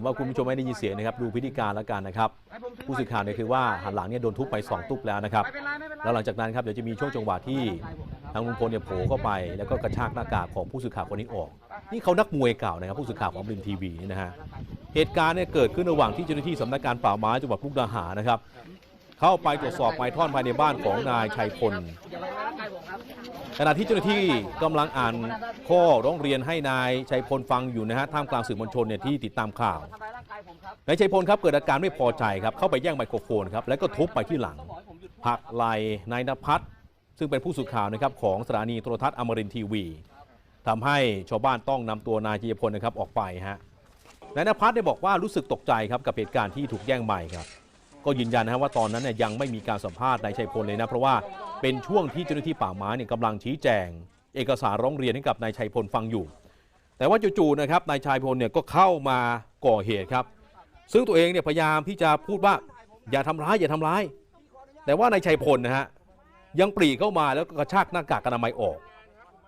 ว่าคุณผู้ชมไม่ได้ยินเสียงนะครับ ดูพิธีการแล้วกันนะครับ ผู้สื่อข่าวเนี่ยคือว่าหันหลังเนี่ยโดนทุบไปสองทุบแล้วนะครับ แล้วหลังจากนั้นครับเดี๋ยวจะมีช่วงจังหวะที่ทางลุงพลเนี่ยโผล่เข้าไป แล้วก็กระชากหน้ากากของผู้สื่อข่าวคนนี้ออก นี่เขานักมวยเก่านะครับผู้สื่อข่าวของบลิมทีวีนี่นะฮะเหตุการณ์เนี่ยเกิดขึ้นระหว่างที่เจ้าหน้าที่สำนักงานป่าไม้จังหวัดมุกดาหารนะครับ เข้าไปตรวจสอบไม้ท่อนภายในบ้านของนายชัยพลขณะที่เจ้าหน้าที่กำลังอ่านข้อร้องเรียนให้นายชัยพลฟังอยู่นะฮะท่ามกลางสื่อมวลชนเนี่ยที่ติดตามข่าวนายชัยพลครับเกิดอาการไม่พอใจครับเข้าไปแย่งไมโครโฟนครับแล้วก็ทุบไปที่หลังพักไหลนายนภัสซึ่งเป็นผู้สื่อข่าวนะครับของสถานีโทรทัศน์อมรินทีวีทำให้ชาวบ้านต้องนำตัวนายชัยพลนะครับออกไปฮะนายนภัสได้บอกว่ารู้สึกตกใจครับกับเหตุการณ์ที่ถูกแย่งไมค์ครับ ก็ยืนยันนะฮะว่าตอนนั้นเนี่ยยังไม่มีการสัมภาษณ์นายชัยพลเลยนะ เพราะว่าเป็นช่วงที่เจ้าหน้าที่ป่าไม้เนี่ยกำลังชี้แจง เอกสารร้องเรียนให้กับนายชัยพลฟังอยู่ แต่ว่าจู่ๆนะครับนายชัยพลเนี่ยก็เข้ามาก่อเหตุครับ ซึ่งตัวเองเนี่ยพยายามที่จะพูดว่าอย่าทำร้ายอย่าทำร้าย แต่ว่านายชัยพลนะฮะยังปรีเข้ามาแล้วก็กระชากหน้ากากอนามัยออก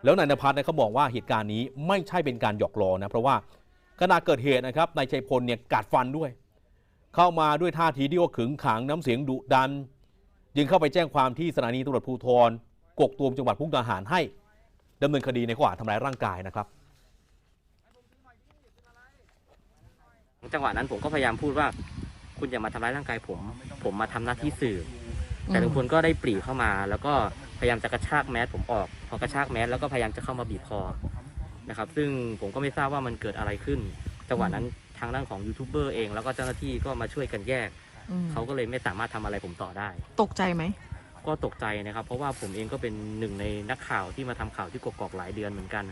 แล้วนายนภัสเนี่ยเขาบอกว่าเหตุการณ์นี้ไม่ใช่เป็นการหยอกล้อนะเพราะว่าขณะเกิดเหตุนะครับนายชัยพลเนี่ยกัดฟันด้วย เข้ามาด้วยท่าทีที่ว่าขึงขังน้ำเสียงดุดัน จึงเข้าไปแจ้งความที่สถานีตำรวจภูธรกกตูมจังหวัดมุกดาหารให้ดำเนินคดีในข้อหาทำร้ายร่างกายนะครับ จังหวะนั้นผมก็พยายามพูดว่า คุณอย่ามาทำร้ายร่างกายผม ผมมาทำหน้าที่สื่ออแต่ลุงพลก็ได้ปรีเข้ามา แล้วก็พยายามจะกระชากแมสผมออกพอกระชากแมสแล้วก็พยายามจะเข้ามาบีบคอนะครับ ซึ่งผมก็ไม่ทราบว่ามันเกิดอะไรขึ้น จังหวะนั้น ทางด้านของยูทูบเบอร์เองแล้วก็เจ้าหน้าที่ก็มาช่วยกันแยก อืมเขาก็เลยไม่สามารถทำอะไรผมต่อได้ ตกใจไหม ก็ตกใจนะครับ เพราะว่าผมเองก็เป็นหนึ่งในนักข่าวที่มาทำข่าวที่กกอกหลายเดือนเหมือนกัน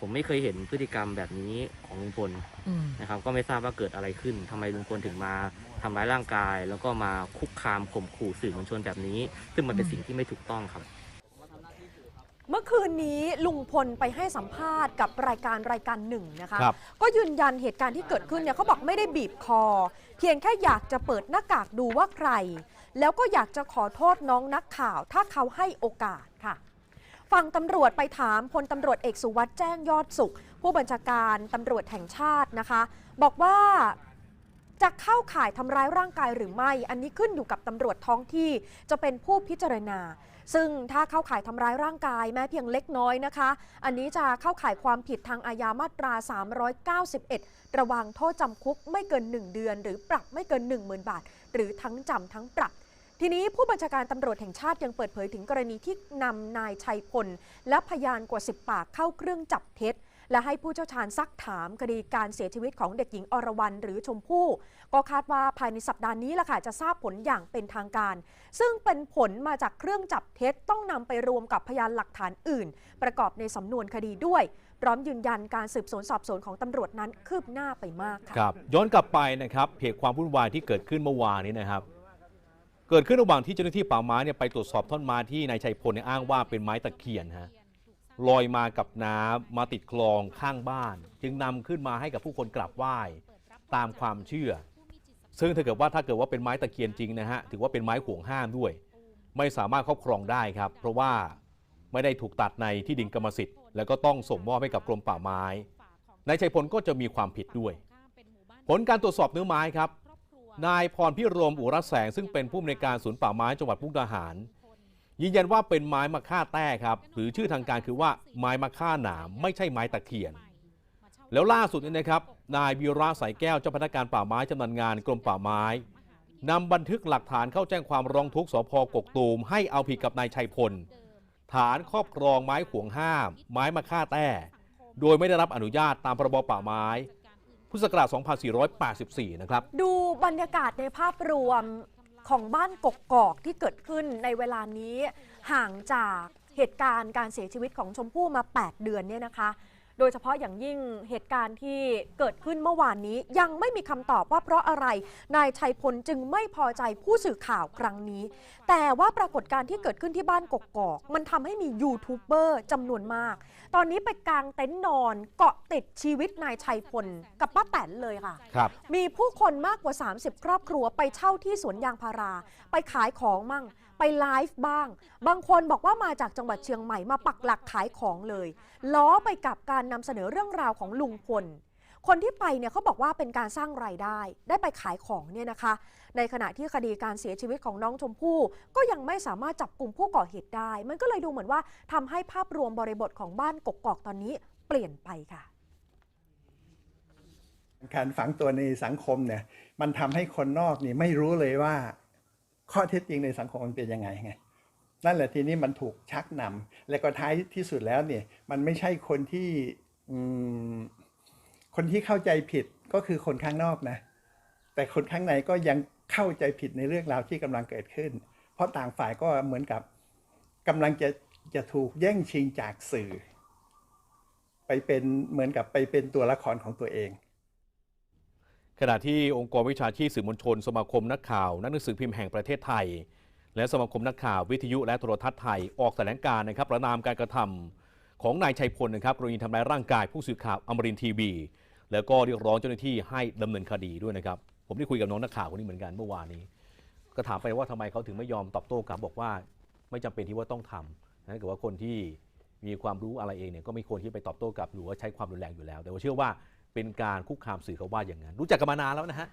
ผมไม่เคยเห็นพฤติกรรมแบบนี้ของลุงพลอืม นะครับ ก็ไม่ทราบว่าเกิดอะไรขึ้นทำไมลุงพลถึงมาทำร้ายร่างกาย แล้วก็มาคุกคามข่มขู่สื่อมวลชนแบบนี้ ซึ่งมันเป็นสิ่งที่ไม่ถูกต้องครับ เมื่อคืนนี้ลุงพลไปให้สัมภาษณ์กับรายการรายการหนึ่งนะคะ ครับ ก็ยืนยันเหตุการณ์ที่เกิดขึ้นเนี่ยเขาบอกไม่ได้บีบคอ เพียงแค่อยากจะเปิดหน้ากากดูว่าใคร แล้วก็อยากจะขอโทษน้องนักข่าว ถ้าเขาให้โอกาสค่ะ ฝั่งตำรวจไปถามพลตำรวจเอกสุวัสด์แจ้งยอดสุข ผู้บัญชาการตำรวจแห่งชาตินะคะ บอกว่า จะเข้าข่ายทำร้ายร่างกายหรือไม่ อันนี้ขึ้นอยู่กับตำรวจท้องที่จะเป็นผู้พิจารณา ซึ่งถ้าเข้าข่ายทำร้ายร่างกายแม้เพียงเล็กน้อยนะคะ อันนี้จะเข้าข่ายความผิดทางอาญามาตรา 391 ระวังโทษจำคุกไม่เกิน 1 เดือน หรือปรับไม่เกิน 10,000 บาท หรือทั้งจำทั้งปรับทีนี้ผู้บัญชาการตำรวจแห่งชาติยังเปิดเผยถึงกรณีที่นำนายชัยพล และพยานกว่า 10 ปากเข้าเครื่องจับเท็จ และให้ผู้เชี่ยวชาญซักถามคดีการเสียชีวิตของเด็กหญิงอรวรรณหรือชมพู่ ก็คาดว่าภายในสัปดาห์นี้ล่ะค่ะจะทราบผลอย่างเป็นทางการ ซึ่งเป็นผลมาจากเครื่องจับเท็จต้องนำไปรวมกับพยานหลักฐานอื่น ประกอบในสำนวนคดีด้วย พร้อมยืนยันการสืบสวนสอบสวนของตำรวจนั้นคืบหน้าไปมากค่ะครับย้อนกลับไปนะครับเหตุความวุ่นวายที่เกิดขึ้นเมื่อวานนี้นะครับเกิดขึ้นระหว่างที่เจ้าหน้าที่ป่าไม้เนี่ยไปตรวจสอบท่อนไม้ที่นายชัยพลเนี่ยอ้างว่าเป็นไม้ตะเคียนฮะ ลอยมากับน้ำมาติดคลองข้างบ้าน จึงนำขึ้นมาให้กับผู้คนกราบไหว้ตามความเชื่อ ซึ่งถ้าเกิดว่าถ้าเกิดว่าเป็นไม้ตะเคียนจริงนะฮะถือว่าเป็นไม้ห่วงห้ามด้วย ไม่สามารถครอบครองได้ครับ เพราะว่าไม่ได้ถูกตัดในที่ดินกรรมสิทธิ์ แล้วก็ต้องส่งมอบให้กับกรมป่าไม้นายชัยพลก็จะมีความผิดด้วย ผลการตรวจสอบเนื้อไม้ครับ นายพรพิรมอุรแสงซึ่งเป็นผู้อำนวยการศูนย์ป่าไม้จังหวัดมุกดาหาร ยืนยันว่าเป็นไม้มะค่าแต้ครับ หรือชื่อทางการคือว่าไม้มะค่าหนามไม่ใช่ไม้ตะเคียน แล้วล่าสุดนี้นะครับ นายวีระสายแก้วเจ้าพนักงานป่าไม้จำนาญงานกรมป่าไม้นำบันทึกหลักฐานเข้าแจ้งความร้องทุกข์สพกกตูม ให้เอาผิดกับนายชัยพล ฐานครอบครองไม้ห่วงห้าม ไม้มะค่าแต้ โดยไม่ได้รับอนุญาตตามพรบป่าไม้พุทธศักราช 2484 นะครับ ดูบรรยากาศในภาพรวม ของบ้านกกกอกที่เกิดขึ้นในเวลานี้ห่างจากเหตุการณ์การเสียชีวิตของชมพู่มา 8 เดือนเนี่ยนะคะ โดยเฉพาะอย่างยิ่งเหตุการณ์ที่เกิดขึ้นเมื่อวานนี้ ยังไม่มีคำตอบว่าเพราะอะไร นายชัยพลจึงไม่พอใจผู้สื่อข่าวครั้งนี้ แต่ว่าปรากฏการณ์ที่เกิดขึ้นที่บ้านกกอก มันทำให้มียูทูบเบอร์จำนวนมาก ตอนนี้ไปกางเต็นท์นอนเกาะติดชีวิตนายชัยพลกับป้าแตนเลยค่ะ ครับ มีผู้คนมากกว่า 30 ครอบครัวไปเช่าที่สวนยางพารา ไปขายของมั่ง ไปไลฟ์บ้าง บางคนบอกว่ามาจากจังหวัดเชียงใหม่มาปักหลักขายของเลย ล้อไปกับการนำเสนอเรื่องราวของลุงพล คนที่ไปเนี่ยเขาบอกว่าเป็นการสร้างรายได้ ได้ไปขายของเนี่ยนะคะ ในขณะที่คดีการเสียชีวิตของน้องชมพู่ ก็ยังไม่สามารถจับกลุ่มผู้ก่อเหตุได้ มันก็เลยดูเหมือนว่าทำให้ภาพรวมบริบทของบ้านกกอกตอนนี้เปลี่ยนไปค่ะการฝังตัวในสังคมเนี่ยมันทำให้คนนอกนี่ไม่รู้เลยว่า ข้อเท็จจริงในสังคมมันเป็นยังไงไงนั่นแหละทีนี้มันถูกชักนำและก็ท้ายที่สุดแล้วเนี่ยมันไม่ใช่คนที่คนที่เข้าใจผิดก็คือคนข้างนอกนะ แต่คนข้างในก็ยังเข้าใจผิดในเรื่องราวที่กำลังเกิดขึ้น เพราะต่างฝ่ายก็เหมือนกับกำลังจะจะถูกแย่งชิงจากสื่อ ไปเป็นเหมือนกับไปเป็นตัวละครของตัวเอง ขณะที่องค์กรวิชาชีพสื่อมวลชน สมาคมนักข่าวนักหนังสือพิมพ์แห่งประเทศไทย และสมาคมนักข่าววิทยุและโทรทัศน์ไทยออกแถลงการ์นะครับประนามการกระทำของนายชัยพลนะครับกรณีทำร้ายร่างกายผู้สื่อข่าวอมรินทีวี แล้วก็เรียกร้องเจ้าหน้าที่ให้ดำเนินคดีด้วยนะครับ ผมได้คุยกับน้องนักข่าวคนนี้เหมือนกันเมื่อวานนี้ ก็ถามไปว่าทำไมเขาถึงไม่ยอมตอบโต้กลับบอกว่า ไม่จำเป็นที่ว่าต้องทำนั่นก็ว่าคนที่มีความรู้อะไรเองเนี่ยก็ไม่ควรที่ไปตอบโต้กลับหรือว่าใช้ความรุนแรงอยู่แล้ว แต่ว่าเชื่อว่า เป็นการคุกคามสื่อเขาว่าอย่างนั้นรู้จักกันมานานแล้วนะฮะ